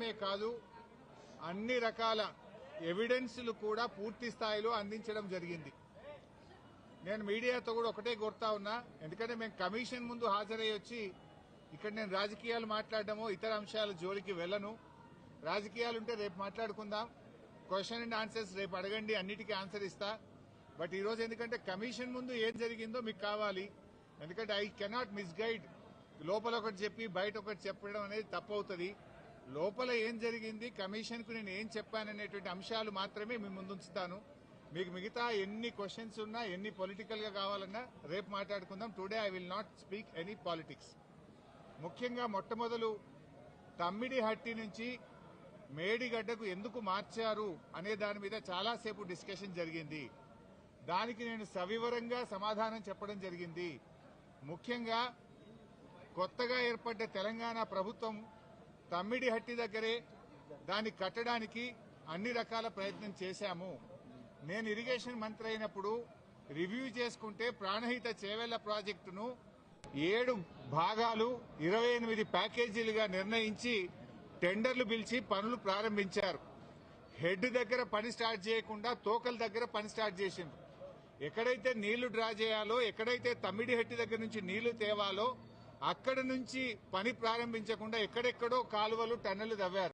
చేయడమే కాదు అన్ని రకాల ఎవిడెన్స్లు కూడా పూర్తి స్థాయిలో అందించడం జరిగింది. నేను మీడియాతో కూడా ఒకటే కోరుతా ఉన్నా ఎందుకంటే మేము కమిషన్ ముందు హాజరై వచ్చి ఇక్కడ నేను రాజకీయాలు మాట్లాడడమో ఇతర అంశాల జోలికి వెళ్ళను. రాజకీయాలు ఉంటే రేపు మాట్లాడుకుందాం. క్వశ్చన్ అండ్ ఆన్సర్స్ రేపు అడగండి అన్నిటికీ ఆన్సర్ ఇస్తా. బట్ ఈరోజు ఎందుకంటే కమిషన్ ముందు ఏం జరిగిందో మీకు కావాలి. ఎందుకంటే ఐ కెనాట్ మిస్గైడ్. లోపల ఒకటి చెప్పి బయట ఒకటి చెప్పడం అనేది తప్పవుతుంది. లోపల ఏం జరిగింది కమిషన్కు నేను ఏం చెప్పాననేటువంటి అంశాలు మాత్రమే మీ ముందుంచుతాను. మీకు మిగతా ఎన్ని క్వశ్చన్స్ ఉన్నా ఎన్ని పొలిటికల్గా కావాలన్నా రేపు మాట్లాడుకుందాం. Today I will not speak any politics ముఖ్యంగా మొట్టమొదలు తమ్మిడి హట్టి నుంచి మేడిగడ్డకు ఎందుకు మార్చారు అనే దాని మీద చాలాసేపు డిస్కషన్ జరిగింది. దానికి నేను సవివరంగా సమాధానం చెప్పడం జరిగింది. ముఖ్యంగా కొత్తగా ఏర్పడ్డ తెలంగాణ ప్రభుత్వం తమ్మిడి హట్టి దగ్గరే దాన్ని కట్టడానికి అన్ని రకాల ప్రయత్నం చేశాము. నేను ఇరిగేషన్ మంత్రి అయినప్పుడు రివ్యూ చేసుకుంటే ప్రాణహిత చేవెళ్ళ ప్రాజెక్టును ఏడు భాగాలు ఇరవై ఎనిమిది ప్యాకేజీలుగా నిర్ణయించి టెండర్లు పిలిచి పనులు ప్రారంభించారు. హెడ్ దగ్గర పని స్టార్ట్ చేయకుండా తోకల దగ్గర పని స్టార్ట్ చేసిండ్రు. ఎక్కడైతే నీళ్ళు డ్రా చేయాలో ఎక్కడైతే తమ్మిడి హెట్టి దగ్గర నుంచి నీళ్ళు తేవాలో అక్కడ నుంచి పని ప్రారంభించకుండా ఎక్కడెక్కడో కాలువలు టన్నులు తవ్వారు.